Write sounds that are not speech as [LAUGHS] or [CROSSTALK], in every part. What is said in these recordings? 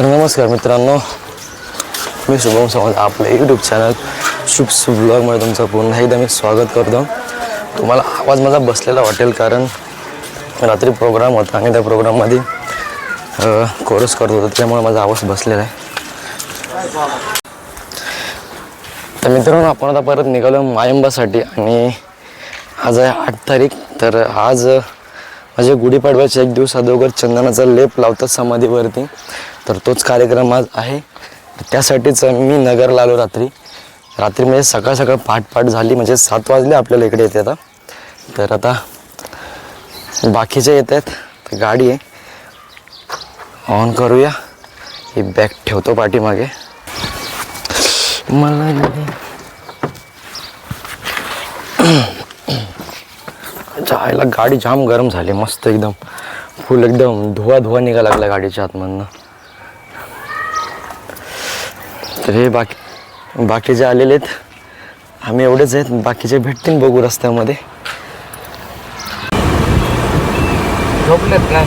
तर नमस्कार मित्रांनो. मी शुभम सावंत आपल्या यूट्यूब चॅनल शुभ शुभ ब्लॉगमध्ये तुमचं पुन्हा एकदा मी स्वागत करतो. तुम्हाला आवाज माझा बसलेला वाटेल कारण रात्री प्रोग्राम होता आणि त्या प्रोग्राममध्ये कोरस करत होतो त्यामुळे माझा आवाज बसलेला आहे. तर मित्रांनो आपण आता परत निघालो मायंबासाठी आणि आज आहे आठ तारीख तर आज माझ्या गुढीपाडव्याच्या एक दिवस अगोदर चंदनाचा लेप लावतात समाधीवरती. तर तोच कार्यक्रम आज आहे. त्यासाठीच मी नगरला आलो रात्री. रात्री म्हणजे सकाळ सकाळ पाठ पाठ झाली म्हणजे सात वाजले आपल्याला इकडे येते आता. तर आता बाकीचे येत आहेत. तर गाडी आहे. ऑन करूया. ही बॅग ठेवतो पाठीमागे. मला जायला गाडी जाम गरम झाली मस्त एकदम. फुल एकदम धुवा धुवा निघा लागला गाडीच्या आतमधनं. तर हे बाकी बाकीचे आलेले आहेत आम्ही एवढेच आहेत बाकीचे भेटतील बघू रस्त्यामध्ये. झोपलेत काय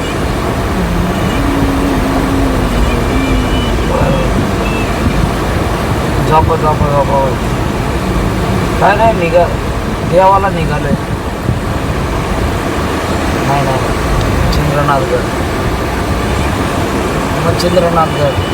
झोप झोप झोप. काय नाही निघा. देवाला निघालंय. नाही नाही चंद्रनाथगड मग चंद्रनाथगड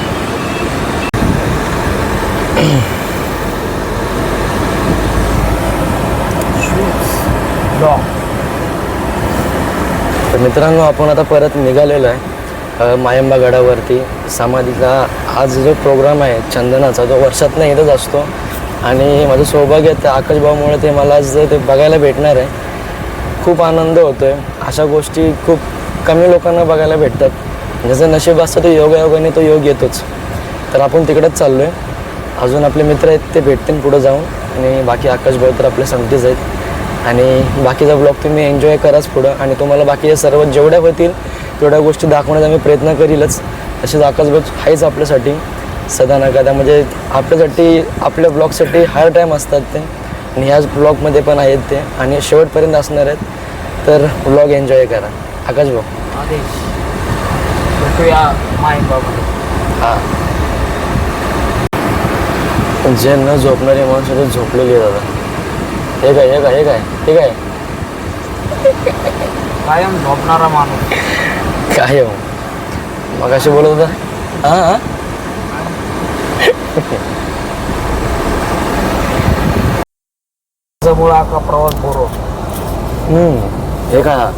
तर मित्रांनो आपण आता परत निघालेलो आहे मायंबा गडावरती. समाधीचा आज जो प्रोग्राम आहे चंदनाचा तो वर्षातनं येतच असतो. आणि माझं सौभाग्य आहे त्या आकाशभाऊमुळे ते मला आज ते बघायला भेटणार आहे. खूप आनंद होतो आहे अशा गोष्टी खूप कमी लोकांना बघायला भेटतात. ज्याचं नशीब असतं तो योगायोगाने तो योग येतोच. तर आपण तिकडेच चाललो आहे अजून आपले मित्र आहेत ते भेटतील पुढं जाऊन. आणि बाकी आकाशभाऊ तर आपले संगतीच आहेत. आणि बाकीचा ब्लॉग तुम्ही एन्जॉय कराच पुढं. आणि तुम्हाला बाकीच्या सर्व जेवढ्या होतील तेवढ्या गोष्टी दाखवण्याचा मी प्रयत्न करीलच. तसेच आकाशभाऊ आहेच आपल्यासाठी. सदा न त्या म्हणजे आपल्यासाठी आपल्या ब्लॉगसाठी हर टाईम असतात ते. आणि ह्याच ब्लॉगमध्ये पण आहेत ते. आणि शेवटपर्यंत असणार आहेत. तर ब्लॉग एन्जॉय करा. आकाशभाऊ आदेश. भेटूया मायबाबा हां. जे न झोपणारे माणसं झोपलेली दादा. हे काय हे काय हे काय हे काय? कायम झोपणारा माणूस. काय मग अशी बोलत होता. हां हां प्रवास बोरो. हम्म, हे काय? हा?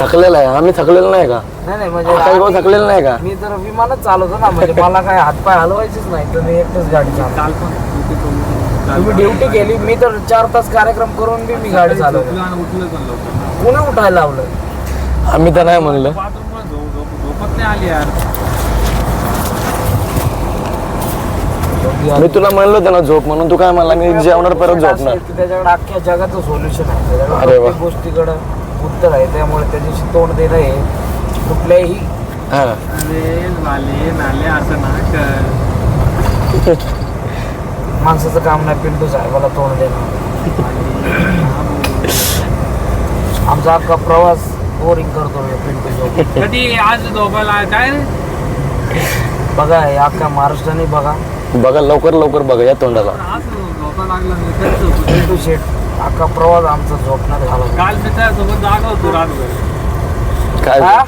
थकलेला आहे. आम्ही थकलेलो नाही का? नाही नाही म्हणजे थकलेला नाही का? मी तर विमानच चालवतो ना म्हणजे मला काय हातपाय हलवायचेच नाही तर मी एकटंच गाडी चालवतो. तुम्ही ड्युटी केली मी तर चार तास कार्यक्रम करून बी मी गाडी चालवतो. पुन्हा उठायला लावलं. आम्ही तर नाही म्हणलं. मी तुला म्हणलं होतं ना झोप म्हणून. तू काय मला मी जेवणार परत झोपणार. त्याच्याकडे अख्ख्या जगाचं सोल्युशन आहे. त्याच्याकडे अरे वा. प्रत्येक गोष्टीकडे उत्तर आहे. त्यामुळे त्याच्याशी तोंड देणं हे कुठल्याही हां. माणसाचं काम नाही पिंटू साहेबाला तोंड देणं. आमचा अख्खा प्रवास बोरिंग करतो हे पिंटू सोबत. कधी आज झोपायला काय रे? बघा हे अख्ख्या महाराष्ट्राने बघा. बघा लवकर लवकर बघा या तोंडाला? पिंटू अख्खा प्रवास आमचा झोपण्यात झाला काल मी त्यासोबत जागा होतो रातभर. काय? हा?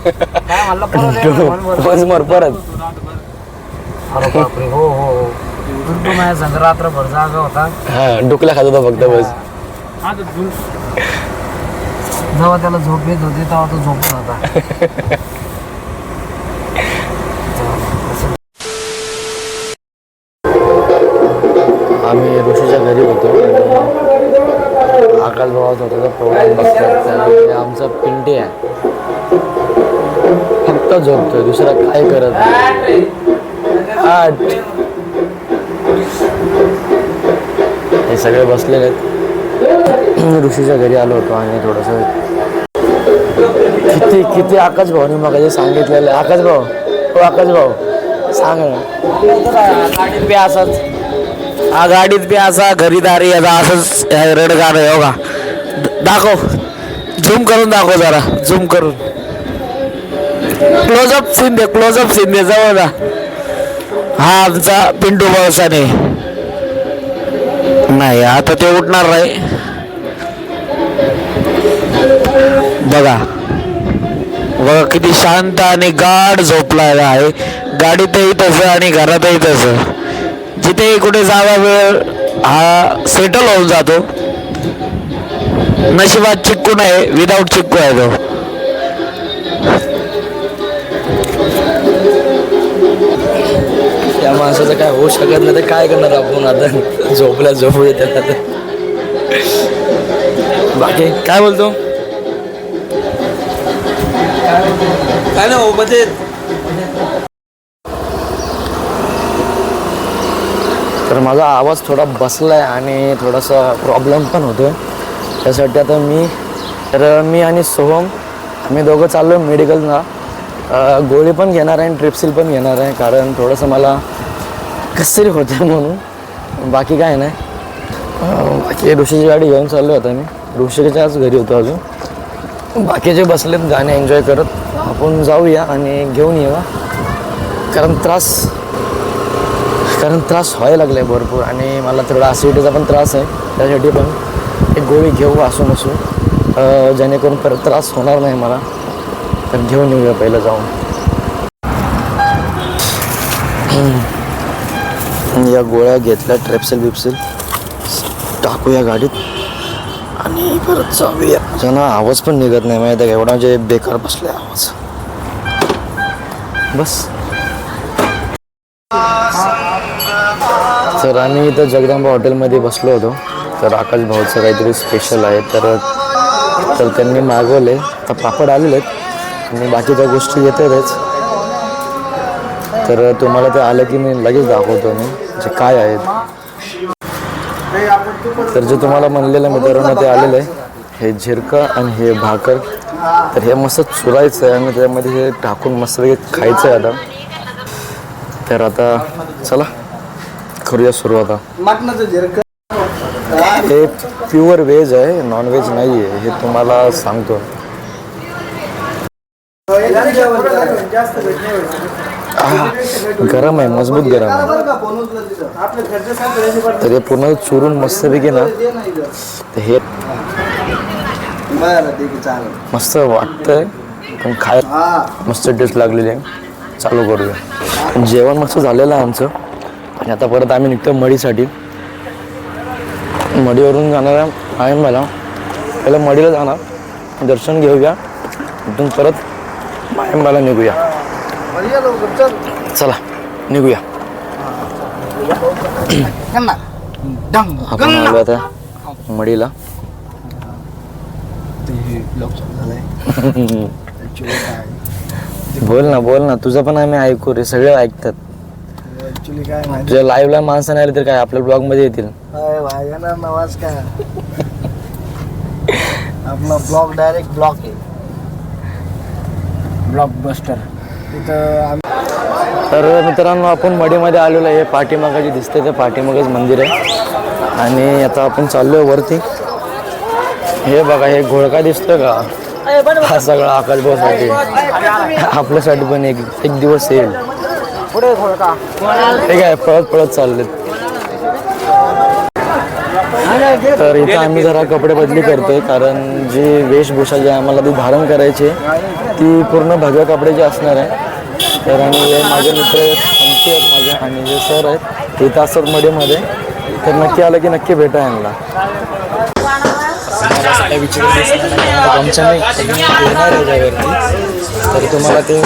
[LAUGHS] काय म्हणलं? परत एकदा म्हण बरं. बस मर परत. होतो रातभर अरे बापरे हो हो हो. पिंटू माझ्या संग रात्रभर जागा होता. हा डुकल्या खात होता फक्त बस. जेव्हा त्याला झोप येत होती तेव्हा तो झोपून होता. [LAUGHS] झोपतोय दुसरा काय करत नाही. आठ. हे सगळे बसलेले आहेत. ऋषीच्या घरी आलो होतो आणि थोडंसं. किती किती आकाश भाऊने मग सांगितलेलं. आहे आकाश भाऊ हो आकाश भाऊ सांग गाडीत बी असाच. हा गाडीत बी असा घरी दारी याचा असंच रडगाण आहे हो का? दाखव. झूम करून दाखव जरा. झूम करून. क्लोजअप शिंदे क्लोजअप शिंदे जवळ जा हा आमचा पिंटू पावसाने नाही आता ते उठणार नाही. बघा. बघा किती शांत आणि गाढ झोपलेला आहे. गाडीतही तसं आणि घरातही तसं. जिथेही कुठे जावा वेळ हा सेटल होऊन जातो. नशिबात चिक्कू नाही विदाऊट चिक्कू आहे तो. त्या माणसाचं काय होऊ शकत नाही तर काय करणार आपण आता? झोपल्या झोपू येतात आता. बाकी काय बोलतो? काय ना हो म्हणजे तर माझा आवाज थोडा बसला आहे आणि थोडासा प्रॉब्लेम पण होतो त्यासाठी आता मी तर मी आणि सोहम आम्ही दोघं चाललो मेडिकलला गोळी पण घेणार आहे आणि ट्रिप्सिल पण घेणार आहे कारण थोडंसं मला कसरी होते म्हणून. बाकी काय नाही. बाकी ऋषीची गाडी घेऊन चाललो होता मी. ऋषीच्याच घरी होतो अजून. बाकीचे बसलेत गाणे एन्जॉय करत. आपण जाऊया आणि घेऊन येऊया. कारण त्रास कारण त्रास व्हायला लागला आहे भरपूर आणि मला थोडा ॲसिडिटीचा पण त्रास आहे. त्यासाठी पण एक गोळी घेऊ असू नसू जेणेकरून परत त्रास होणार नाही मला. तर घेऊन येऊया पहिलं जाऊन. या गोळ्या घेतल्या ट्रेप्सेल बिप्सेल. टाकूया गाडीत. आणि परत जाऊया. ज्यांना आवाज पण निघत नाही माहिती आहे का? एवढा म्हणजे बेकार बसले आवाज. बस. तर आम्ही इथं जगदंबा हॉटेलमध्ये बसलो होतो. तर आकाश भाऊचं काहीतरी स्पेशल आहे. तर तर त्यांनी मागवले. तर पापड आलेले आहेत. आणि बाकीच्या गोष्टी येतातच. तर तुम्हाला ते आलं की मी लगेच दाखवतो मी जे काय आहेत. तर जे तुम्हाला म्हणलेलं मित्रांनो ते आलेलं आहे हे झिरका आणि हे भाकर. तर हे मस्त चुरायचं आहे आणि त्यामध्ये हे टाकून मस्त खायचं आहे आता. तर आता चला करूया सुरुवात हे प्युअर व्हेज आहे नॉन व्हेज नाही आहे हे तुम्हाला सांगतो. गरम आहे मजबूत गरम आहे. तर हे पूर्ण चुरून मस्तपैकी ना तर हे मस्त वाटतंय पण खाय मस्त टेस्ट लागलेली आहे. चालू करूया. जेवण मस्त झालेलं आहे आमचं. आणि आता परत आम्ही निघतो मडीसाठी मडीवरून जाणार आहे मला पहिलं मडीला जाणार. दर्शन घेऊया. इथून परत मायंबाला निघूया. चला निघूया. आपण आलो आता मडीला. बोल ना बोल ना. तुझं पण आम्ही ऐकू रे सगळे ऐकतात. तुझ्या लाईव्हला माणसं नाही आली तर काय? आपल्या ब्लॉगमध्ये येतील. आपला ब्लॉग डायरेक्ट ब्लॉक आहे. ब्लॉक बस्टर तिथं आम्ही तर मित्रांनो आपण मडीमध्ये आलेलो आहे. हे पाठीमागं जे दिसतंय ते पाठीमागच मंदिर आहे. आणि आता आपण चाललोय वरती. हे बघा हे घोळका दिसतोय का? हा सगळा आकाशभाऊसाठी आपल्यासाठी पण एक एक दिवस येईल. पुढे थोडं का हे काय पळत पळत चाललेत. तर इथं आम्ही जरा कपडे बदली करतोय कारण जी वेशभूषा जी आम्हाला ती धारण करायची आहे, ती पूर्ण भगव्या कपड्याची असणार आहे. तर आणि हे माझे मित्र आहेत आणखी आहेत माझे आणि जे सर आहेत ते इथं असतात मध्येमध्ये. तर नक्की आलं की नक्की भेटा यांना. आमच्या नाही येणार आहे तर तुम्हाला ते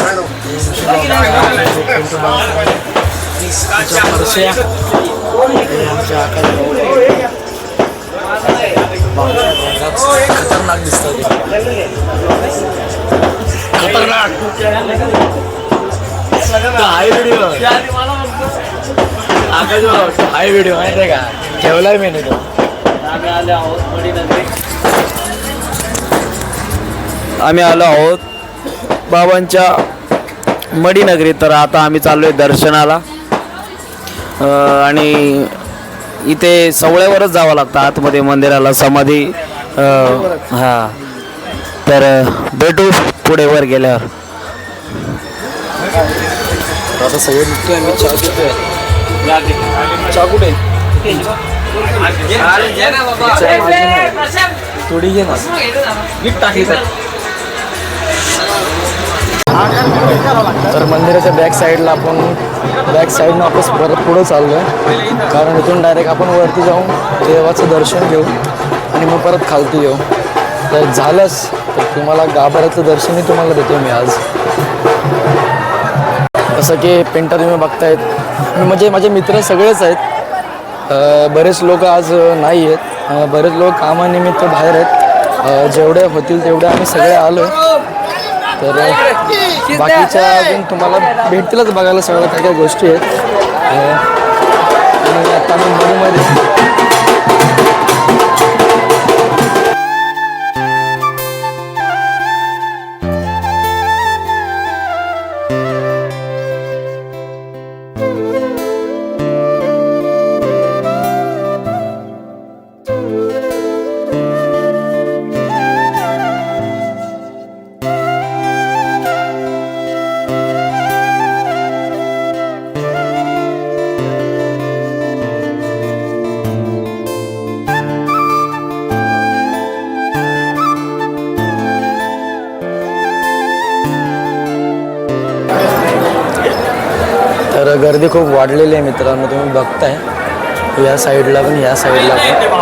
खतरनाक दिसतात खतरनाक. हाय व्हिडिओ हाय व्हिडिओ माहिती आहे का? ठेवलाय मी तो. आम्ही आलो आहोत बाबांच्या मडीनगरी. तर आता आम्ही चाललोय दर्शनाला. अं, आणि इथे सवळ्यावरच जावं लागतं. आतमध्ये मंदिराला समाधी हा. तर भेटू पुढे वर गेल्यावर. आता सगळे निघतोय मी चहा पितोय चहा कुठे. थोडी घे ना. तर मंदिराच्या बॅक साईडला आपण बॅक साईडनं वापस परत पुढं चाललो आहे कारण इथून डायरेक्ट आपण वरती जाऊन देवाचं दर्शन घेऊ आणि मग परत खालती येऊ. तर झालंच. तर तुम्हाला गाभाऱ्याचं दर्शनही तुम्हाला देतो मी आज. जसं की पेंटर तुम्ही बघतायत. म्हणजे माझे मित्र सगळेच आहेत. बरेच लोक आज नाही आहेत. बरेच लोक कामानिमित्त बाहेर आहेत. जेवढे होतील तेवढे आम्ही सगळे आलो तर बाकीच्या अजून तुम्हाला भेटतीलच बघायला सगळ्या काही काही गोष्टी आहेत. आणि आता मी खूप वाढलेले आहे मित्रांनो तुम्ही बघताय. या साईडला पण या साईडला पण.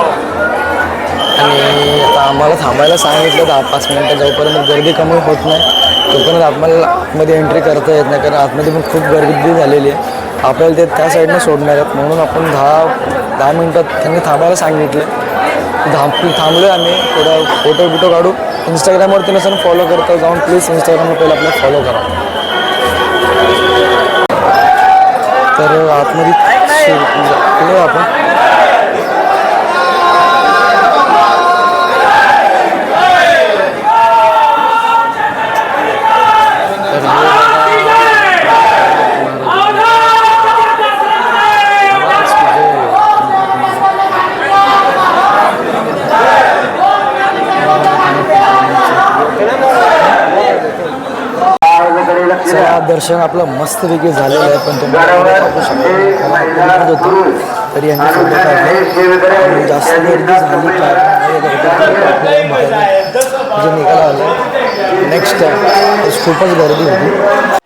आणि आता आम्हाला थांबायला सांगितलं दहा पाच मिनटं जोपर्यंत गर्दी कमी होत नाही. तोपर्यंत आम्हाला आतमध्ये एंट्री करता येत नाही कारण आतमध्ये पण खूप गर्दी झालेली आहे. आपल्याला ते त्या साईडनं सोडणार आहेत. म्हणून आपण दहा दहा मिनटात त्यांनी थांबायला सांगितलं. धाम थांबलो आम्ही. थोडा फोटो बिटो काढू इंस्टाग्रामवरती नसेल फॉलो करता जाऊन. प्लीज इंस्टाग्रामवर पहिलं आपल्याला फॉलो करा. तर आतमध्ये सु- आपण. दर्शन आपलं मस्तपैकी झालेलं आहे पण तुम्ही टाकू शकतो. आपण तरी यांनी फोटो काढले जास्त गर्दी झाली कारणामुळे म्हणजे आलं नेक्स्ट खूपच गर्दी होती.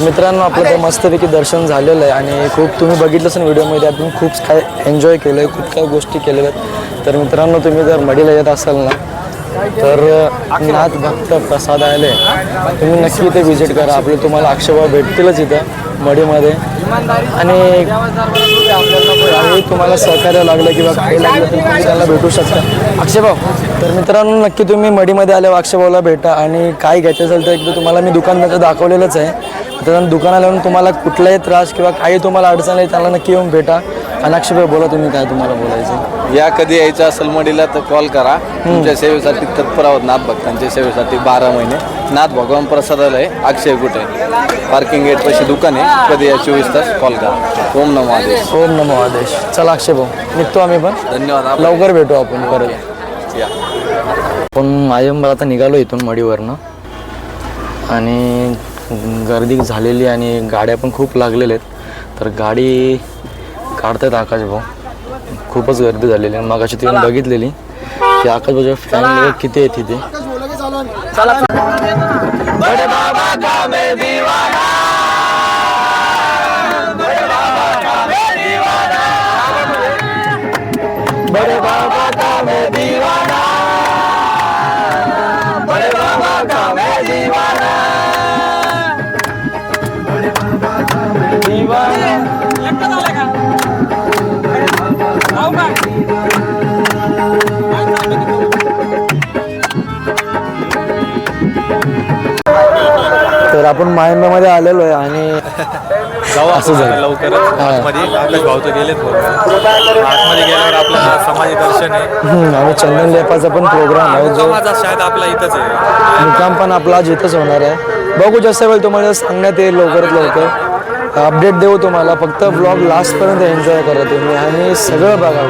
मित्रांनो आपलं ते मस्तपैकी दर्शन झालेलं आहे आणि खूप तुम्ही बघितलं असेल व्हिडिओमध्ये आपण खूप काय एन्जॉय केलं आहे खूप काही गोष्टी केलेल्या आहेत. तर मित्रांनो तुम्ही जर मडीला येत असाल ना तर नाथ भक्त प्रसादालय तुम्ही नक्की इथे व्हिजिट करा. आपले तुम्हाला अक्षयभाव भेटतीलच इथं मडीमध्ये. आणि काही तुम्हाला सहकार्य लागलं किंवा काही लागलं तर तुम्ही त्यांना भेटू शकता. अक्षयभाऊ तर मित्रांनो नक्की तुम्ही मडीमध्ये आल्यावर अक्षयभाऊला भेटा आणि काय घ्यायचं असेल तर एकदा तुम्हाला मी दुकान त्याचं दाखवलेलंच आहे. तर दुकानाला येऊन तुम्हाला कुठलाही त्रास किंवा काही तुम्हाला अडचण आहे त्याला नक्की येऊन भेटा. आणि अक्षयभाऊ बोला तुम्ही काय तुम्हाला बोलायचं या कधी यायचं असेल मडीला तर कॉल करा. तुमच्या सेवेसाठी तत्पर आहोत नाथ भक्तांच्या सेवेसाठी बारा महिने. नाथ भगवान प्रसादालय अक्षय कुठे? पार्किंग गेट पाशी दुकान आहे. कधी या चोवीस तास कॉल करा. ओम नमो आदेश. ओम नमो आदेश. चला अक्षयभाऊ निघतो आम्ही पण. धन्यवाद. लवकर भेटू आपण परत. या. पण मायंबर आता निघालो इथून मडीवरनं. आणि गर्दी झालेली आणि गाड्या पण खूप लागलेल्या आहेत. तर गाडी काढतायत आकाश भाऊ. खूपच गर्दी झालेली आहे. मग अशी ती बघितलेली. की आकाश भाऊच्या फॅन किती आहे तिथे? आपण मायंबामध्ये आलेलो आहे आणि जाऊ असं झालं. लवकरच हा. आतमध्ये. आकाश भाऊ तर गेलेत आतमध्ये गेल्यावर आपल्याला समाधी दर्शन आहे. हम्म, आणि चंदन लेपाचा पण प्रोग्राम आहे जो शाळेत आपला इथंच आहे. मुक्काम पण आपला आज इथंच होणार आहे. बघू जसं वेळ तुम्हाला सांगण्यात येईल लवकरात लवकर. अपडेट देऊ तुम्हाला. फक्त ब्लॉग लास्टपर्यंत एन्जॉय करा तुम्ही आणि सगळं बघा.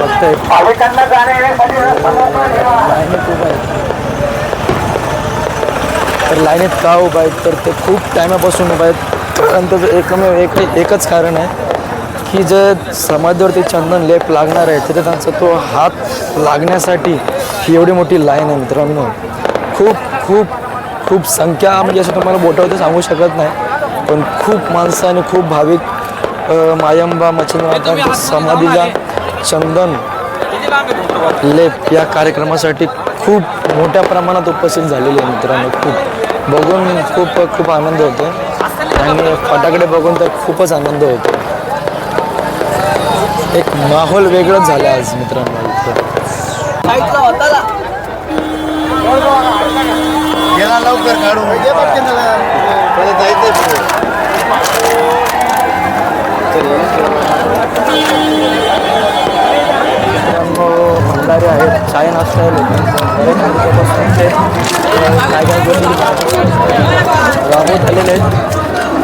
बघताय. लाईनीत उभा आहे तर लाईनीत का उभा आहेत तर ते खूप टायमापासून उभा आहेत. कारण त्याचं एकमेव एक एकच कारण आहे की जे समाधीवरती चंदन लेप लागणार आहे तिथे त्यांचा तो हात लागण्यासाठी ही एवढी मोठी लाईन आहे मित्रांनो. खूप खूप खूप संख्या म्हणजे असं तुम्हाला बोटावरती सांगू शकत नाही पण खूप माणसं आणि खूप भाविक मायंबा मच्छिंद्रनाथांच्या समाधीला चंदन लेप या कार्यक्रमासाठी खूप मोठ्या प्रमाणात उपस्थित झालेले आहे मित्रांनो खूप. बघून खूप खूप आनंद होतो. आणि फटाकडे बघून तर खूपच आनंद होतो. एक माहोल वेगळंच झालं आज मित्रांनो इथं. लवकर भंडारे आहेत. चाय नाश्ता आहे. लोकांचा ते काय काय गोष्टी राबवत आलेले आहेत.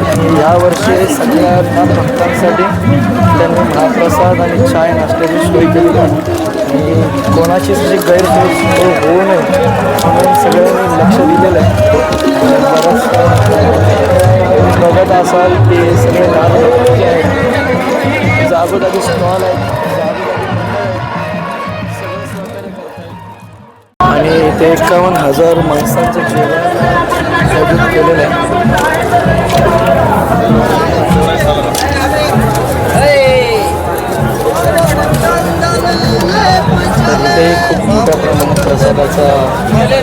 आणि यावर्षी सगळ्या भक्तांसाठी त्यांनी महाप्रसाद आणि चाय नाश्त्याची सोय केली आणि कोणाची अशी गैरसोय होऊ नये म्हणून सगळ्यांनी लक्ष दिलेलं आहे. बरंच बघत असाल ते सगळे लहान मुलं आहेत. जागोजागी स्टॉल आहेत. आणि ते एकावन्न हजार माणसांचं जेवण आयोजित केलेलं आहे. खूप मोठ्या प्रमाणात प्रसादाचा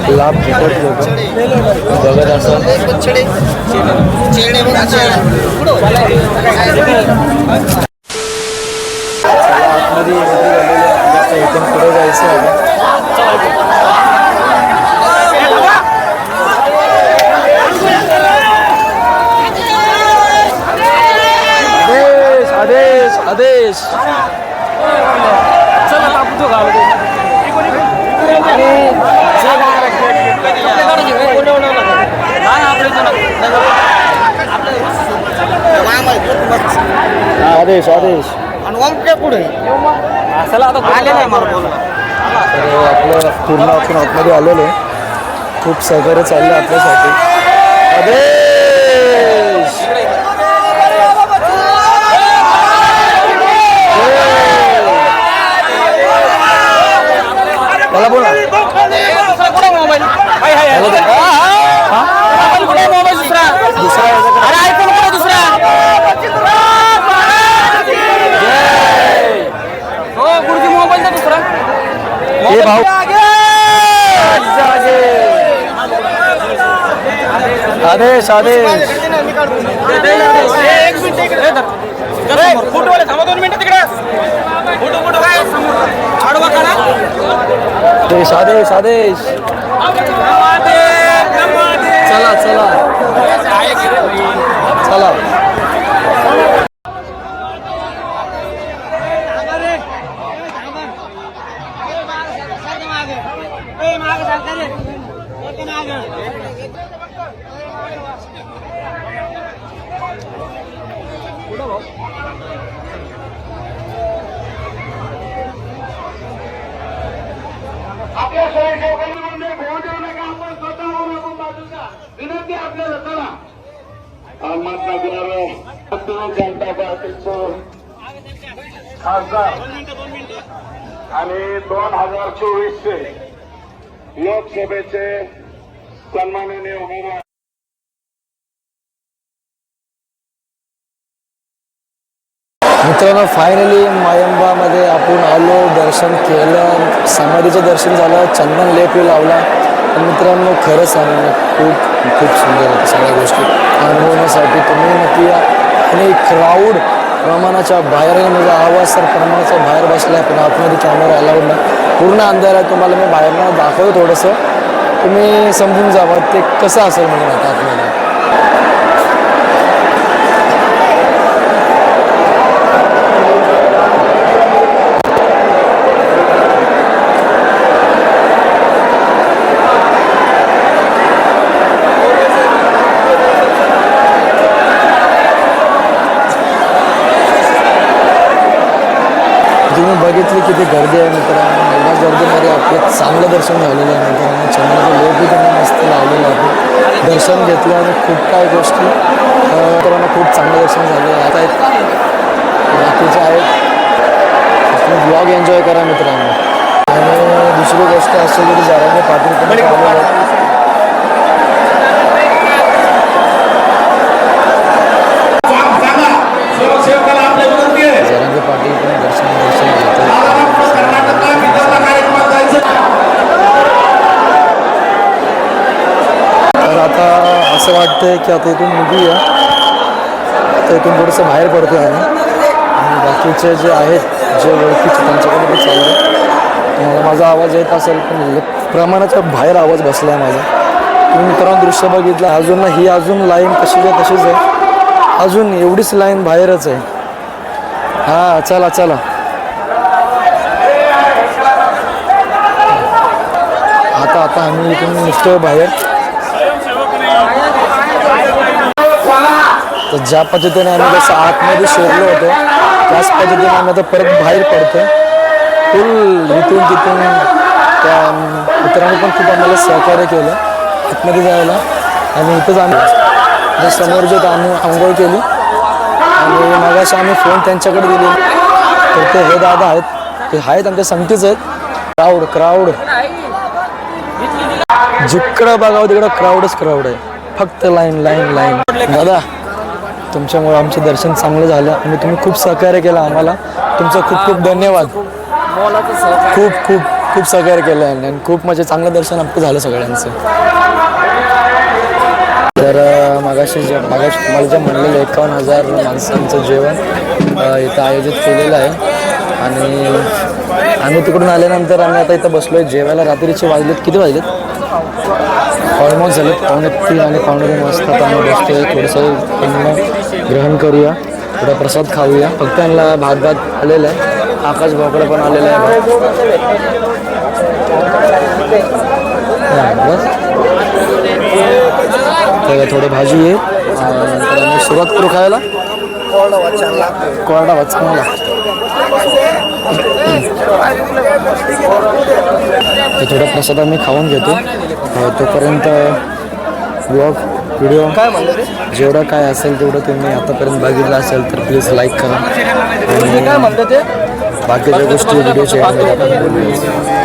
लाभ घेतात लोक बघत असाल चला आतमध्ये एंट्री झालेली आहे आणि आता इथून पुढे जायचं आहे आदेश आदेश आदेश आदेश आदेश. पुढे? तर आपलं पूर्ण आपण आतमध्ये आलेलो आहे. खूप सहकार्य चाललं आहे आपल्यासाठी. आदेश! त्याला बोला. दुसरा हे भाऊ आदेश आदेश आदेश आदेश आदेश चला चला चला आपल्या सोयीसोयीमध्ये गोंधळ नका आपण स्वतःहून आपण बाजूचा विनंती आपल्याला चला अहमदनगर भारतीय जनता पार्टीचं खासदार आणि दोन हजार चोवीस चे लोकसभेचे सन्माननीय उमेदवार मित्रांनो फायनली मायंबामध्ये आपण आलो दर्शन केलं समाधीचं दर्शन झालं चंदन लेप लावला. आणि मित्रांनो खरं सांगणं खूप खूप सुंदर होतं सगळ्या गोष्टी. अनुभवण्यासाठी तुम्ही नक्की या. आणि क्राऊड प्रमाणाच्या बाहेर माझा म्हणजे आवाज तर प्रमाणाच्या बाहेर बसला आहे पण आतमध्ये कॅमेरा अलाउड नाही. पूर्ण अंधार आहे तुम्हाला मी बाहेरनं दाखवतो थोडंसं. तुम्ही समजून जावं ते कसं असेल म्हणून आता आपल्याला. तुम्ही बघितली किती गर्दी आहे मित्रांनो. एवढ्या गर्दीमध्ये आपलं चांगलं दर्शन झालेलं आहे मित्रांनो. चंद्राचं लोकही त्यांनी मस्त लावलेलं आहे दर्शन घेतलं आणि खूप काही गोष्टी मित्रांनो खूप चांगलं दर्शन झालं. आता एक बाकीचे आहेत. तुम्ही ब्लॉग एन्जॉय करा मित्रांनो. आणि दुसरी गोष्ट अशी की जारांगे पाटील पण असं वाटतंय की आता इथून निघूया आता इथून थोडंसं बाहेर पडतो आहे आणि बाकीचे जे आहेत जे ओळखीचे त्यांच्याकडे चालू आहे. तुम्हाला माझा आवाज येत असेल पण प्रमाणाच्या बाहेर आवाज बसला आहे माझा. तुम्ही मित्रांनो दृश्य बघितलं अजून ही अजून लाईन कशीच आहे तशीच आहे. अजून एवढीच लाईन बाहेरच आहे. हां चला चला. आता आता आम्ही इथून निघतोय बाहेर. तर ज्या पद्धतीने आम्ही जसं आतमध्ये शिरलो होतो त्याच पद्धतीने आम्ही आता परत बाहेर पडतो फुल इथून तिथून त्या मित्रांनी पण खूप आम्हाला सहकार्य केलं आतमध्ये जायला. आणि इथंच आम्ही समोर जे आम्ही आंघोळ केली आणि मगाशी आम्ही फोन त्यांच्याकडे दिले तर ते हे दादा आहेत ते आहेत आमच्या संगतीच आहेत. क्राऊड क्राऊड जिकडं बघावं तिकडं क्राऊडच क्राऊड आहे. फक्त लाईन लाईन लाईन दादा तुमच्यामुळे आमचं दर्शन चांगलं झालं आणि तुम्ही खूप सहकार्य केलं आम्हाला. तुमचं खूप खूप धन्यवाद. खूप खूप खूप सहकार्य केलं आहे आणि खूप म्हणजे चांगलं दर्शन आमचं झालं सगळ्यांचं. तर मगाशी जे मगाशी तुम्हाला जे म्हणलेलं एकावन्न हजार माणसांचं जेवण इथं आयोजित केलेलं आहे. आणि आम्ही तिकडून आल्यानंतर आम्ही आता इथं बसलो आहे जेवायला रात्रीचे वाजलेत. किती वाजलेत? ऑलमोस्ट झालं. पावणे तीन आणि पावणे दोन वाजता आम्ही बसतोय थोडंसं त्यांना ग्रहण करूया. थोडा प्रसाद खाऊया. फक्त यांना भात भात आलेला आहे. आकाश भाऊकडे पण आलेला आहे बस. तर थोडं भाजी आहे. सुरुवात करू खायला. कोरडा भात चांगला तर थोडा प्रसाद आम्ही खाऊन घेतो. तोपर्यंत ब्लॉग व्हिडिओ जेवढं काय असेल तेवढं तुम्ही आतापर्यंत बघितलं असेल तर प्लीज लाईक करा. आणि काय म्हणतं ते? बाकीच्या गोष्टी व्हिडिओच्या यामध्ये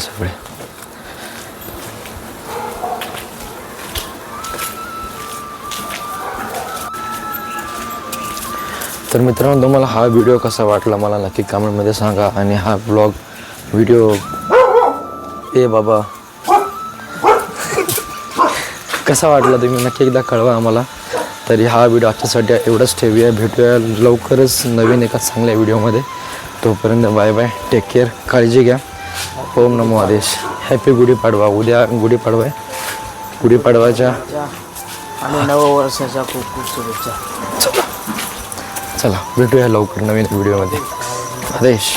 सगळे तर मित्रांनो तुम्हाला हा व्हिडिओ कसा वाटला मला नक्की कमेंटमध्ये सांगा आणि हा ब्लॉग व्हिडिओ ए बाबा. कसा वाटला तुम्ही नक्की एकदा कळवा आम्हाला. तरी हा व्हिडिओ आजच्यासाठी एवढंच ठेवूया. भेटूया लवकरच नवीन एका चांगल्या व्हिडिओमध्ये तोपर्यंत बाय बाय. टेक केअर काळजी घ्या. ओम नमो आदेश. हॅपी गुढीपाडवा उद्या गुढीपाडवा आहे. गुढीपाडवाच्या आणि नववर्षाच्या खूप खूप शुभेच्छा. चला. भेटूया लवकर नवीन व्हिडिओमध्ये आदेश.